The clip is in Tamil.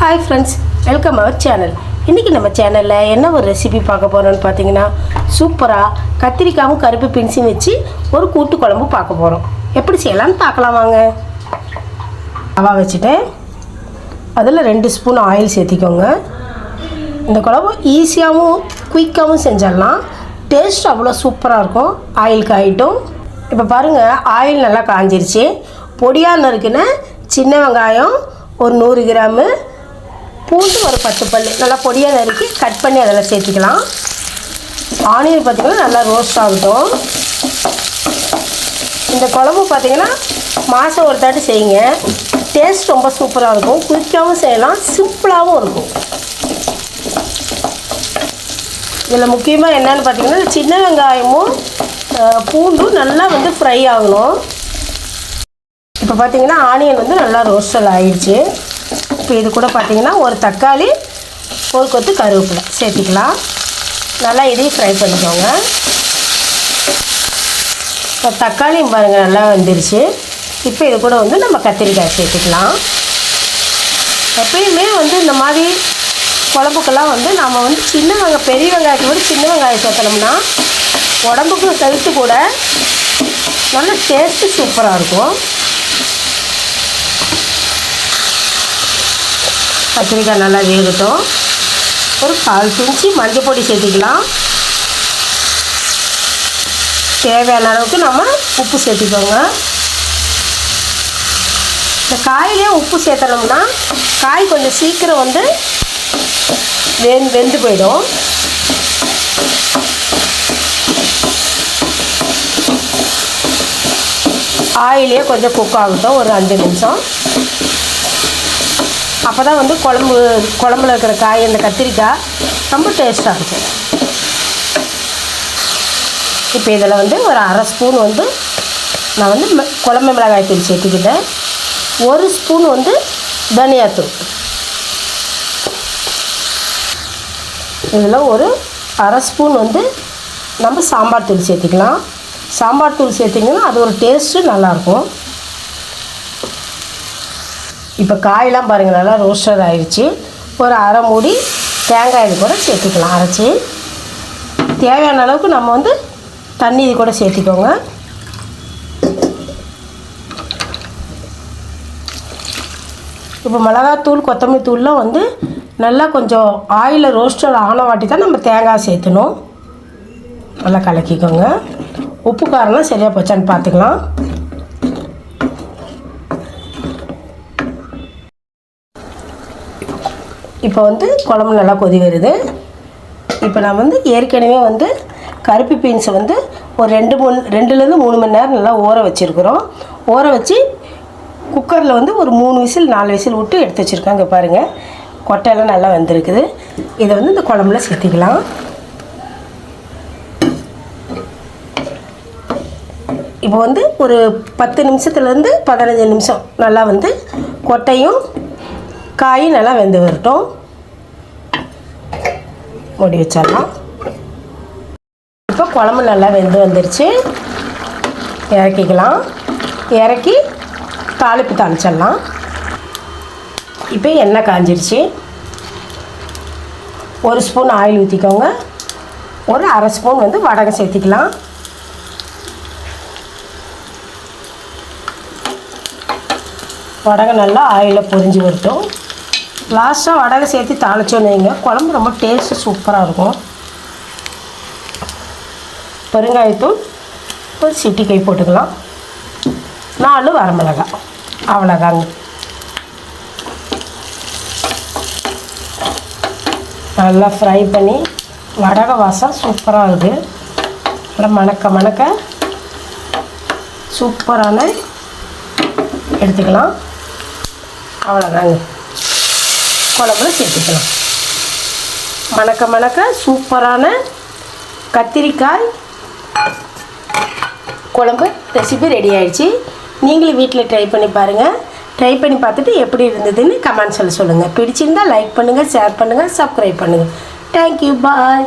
Hi friends welcome our channel இன்றைக்கி நம்ம சேனலில் என்ன ஒரு ரெசிபி பார்க்க போகிறோம்னு பார்த்தீங்கன்னா சூப்பராக கத்திரிக்காயும் கருப்பு பின்ஸும் வச்சு ஒரு கூட்டு குழம்பு பார்க்க போகிறோம் எப்படி செய்யலாம்னு பார்க்கலாம் வாங்க. ரவா வச்சுட்டேன் அதில் ரெண்டு ஸ்பூன் ஆயில் சேர்த்திக்கோங்க. இந்த குழம்பு ஈஸியாகவும் குயிக்காகவும் செஞ்சிடலாம். டேஸ்ட் அவ்வளோ சூப்பராக இருக்கும். ஆயிலுக்கு ஆகிட்டும் இப்போ பாருங்கள் ஆயில் நல்லா காஞ்சிருச்சு. பொடியாக நறுக்குன சின்ன வெங்காயம் ஒரு நூறு கிராமு பூண்டு ஒரு பத்து பல். நல்லா பொடியாக நறுக்கி கட் பண்ணி அதில் சேர்த்துக்கலாம். ஆனியன் பார்த்திங்கன்னா நல்லா ரோஸ்ட் ஆகட்டும். இந்த குழம்பு பார்த்திங்கன்னா மாதம் ஒரு தாட்டி செய்யுங்க. டேஸ்ட் ரொம்ப சூப்பராக இருக்கும். குயிக்காகவும் செய்யலாம். சிம்பிளாகவும் இருக்கும். இதில் முக்கியமாக என்னென்னு பார்த்திங்கன்னா சின்ன வெங்காயமும் பூண்டும் நல்லா வந்து ஃப்ரை ஆகணும். இப்போ பார்த்திங்கன்னா ஆனியன் வந்து நல்லா ரோஸ்டல் ஆயிடுச்சு. இப்போ இது கூட பார்த்தீங்கன்னா ஒரு தக்காளி ஒரு கொத்து கருவேப்பிலை. சேர்த்துக்கலாம். நல்லா இதையும் ஃப்ரை பண்ணிக்கோங்க. இப்போ தக்காளியும் பாருங்கள் நல்லா வந்துருச்சு. இப்போ இது கூட வந்து நம்ம கத்திரிக்காய் சேர்த்துக்கலாம். எப்பயுமே வந்து இந்த மாதிரி குழம்புக்கெல்லாம் வந்து நாம் வந்து சின்ன வெங்காயம் பெரிய வெங்காயத்தை விட சின்ன வெங்காயம் சேர்த்தனோம்னா உடம்புக்கு ஹெல்த்து கூட நல்ல டேஸ்ட்டு சூப்பராக இருக்கும். கத்திரிக்காய் நல்லா வேகட்டும். ஒரு கால் பிஞ்சு மஞ்சள் பொடி சேர்த்துக்கலாம். தேவையான அளவுக்கு நம்ம உப்பு சேர்த்துக்கோங்க. இந்த காயிலே உப்பு சேர்த்தனோம்னா காய் கொஞ்சம் சீக்கிரம் வந்து வெந் வெந்து போயிடும். ஆயிலே கொஞ்சம் குக் ஆகட்டும் ஒரு அஞ்சு நிமிஷம். அப்போ தான் வந்து குழம்பு குழம்புல இருக்கிற காய் அந்த கத்திரிக்காய் ரொம்ப டேஸ்ட்டாக இருக்கும். இப்போ இதில் வந்து ஒரு அரை ஸ்பூன் வந்து நான் வந்து குழம்பு மிளகாய் தூள் சேர்த்துக்கிட்டேன். ஒரு ஸ்பூன் வந்து தனியாத்தூள் இதில் ஒரு அரை ஸ்பூன் வந்து நம்ம சாம்பார் தூள் சேர்த்துக்கலாம். சாம்பார் தூள் சேர்த்திங்கன்னா அது ஒரு டேஸ்ட்டு நல்லாயிருக்கும் இப்போ காயெல்லாம் பாருங்கள் நல்லா ரோஸ்டர் ஆயிடுச்சு ஒரு அரை மூடி தேங்காய் இது கூட சேர்த்துக்கலாம். அரைச்சி. தேவையான அளவுக்கு நம்ம வந்து தண்ணி இது கூட சேர்த்திக்கோங்க. இப்போ மிளகாத்தூள் கொத்தமல்லி தூள்லாம் வந்து நல்லா கொஞ்சம் ஆயிலில் ரோஸ்டர் ஆன வாட்டி தான் நம்ம தேங்காய் சேர்த்தணும். நல்லா கலக்கிக்கோங்க. உப்பு காரம்லாம் சரியாக போச்சான்னு பார்த்துக்கலாம். இப்போ வந்து குழம்பு நல்லா கொதி வருது. இப்போ நான் வந்து ஏற்கனவே வந்து கருப்பு பீன்ஸை வந்து ஒரு ரெண்டு மூணு ரெண்டுலேருந்து மூணு மணி நேரம் நல்லா ஊற வச்சுருக்குறோம். ஊற வச்சு குக்கரில் வந்து ஒரு மூணு விசில் நாலு விசில் விட்டு எடுத்து வச்சுருக்காங்க பாருங்கள் கொட்டையெல்லாம் நல்லா வந்திருக்குது. இதை வந்து இந்த குழம்புல சேர்த்திக்கலாம். இப்போ வந்து ஒரு பத்து நிமிஷத்துலேருந்து பதினஞ்சு நிமிஷம் நல்லா வந்து கொட்டையும் காய் நல்லா வெந்து வரட்டும். மூடி வச்சிடலாம். இப்போ குழம்பு நல்லா வெந்து வந்துருச்சு. இறக்கிக்கலாம். இறக்கி தாளிப்பு தாளிச்சிடலாம். இப்போ எண்ணெய் காஞ்சிருச்சு. ஒரு ஸ்பூன் ஆயில் ஊற்றிக்கோங்க ஒரு அரை ஸ்பூன் வந்து வடகம் சேர்த்திக்கலாம். வடகை நல்லா ஆயிலில் பொரிஞ்சு வரட்டும். லாஸ்ட்டாக வடகை சேர்த்து தாளிச்சோன்னு வைங்க. குழம்பு ரொம்ப டேஸ்ட்டு சூப்பராக இருக்கும். பெருங்காயத்தூள் ஒரு சிட்டிக்கை போட்டுக்கலாம். நாலு வரமிளகாய். அவ்வளோதாங்க. நல்லா ஃப்ரை பண்ணி வடகை வாசம் சூப்பராக இருக்குது நல்லா மணக்க மணக்க சூப்பரான எடுத்துக்கலாம். அவ்வளோதாங்க. குழம்புல சேர்த்துக்கலாம். மணக்க மணக்க சூப்பரான கத்திரிக்காய் குழம்பு ரெசிபி ரெடி ஆயிடுச்சு. நீங்களும் வீட்டில் ட்ரை பண்ணி பாருங்கள் ட்ரை பண்ணி பார்த்துட்டு எப்படி இருந்ததுன்னு கமெண்ட்ஸில் சொல்லுங்கள் பிடிச்சிருந்தால் லைக் பண்ணுங்கள் ஷேர் பண்ணுங்கள் சப்ஸ்கிரைப் பண்ணுங்கள் தேங்க்யூ பாய்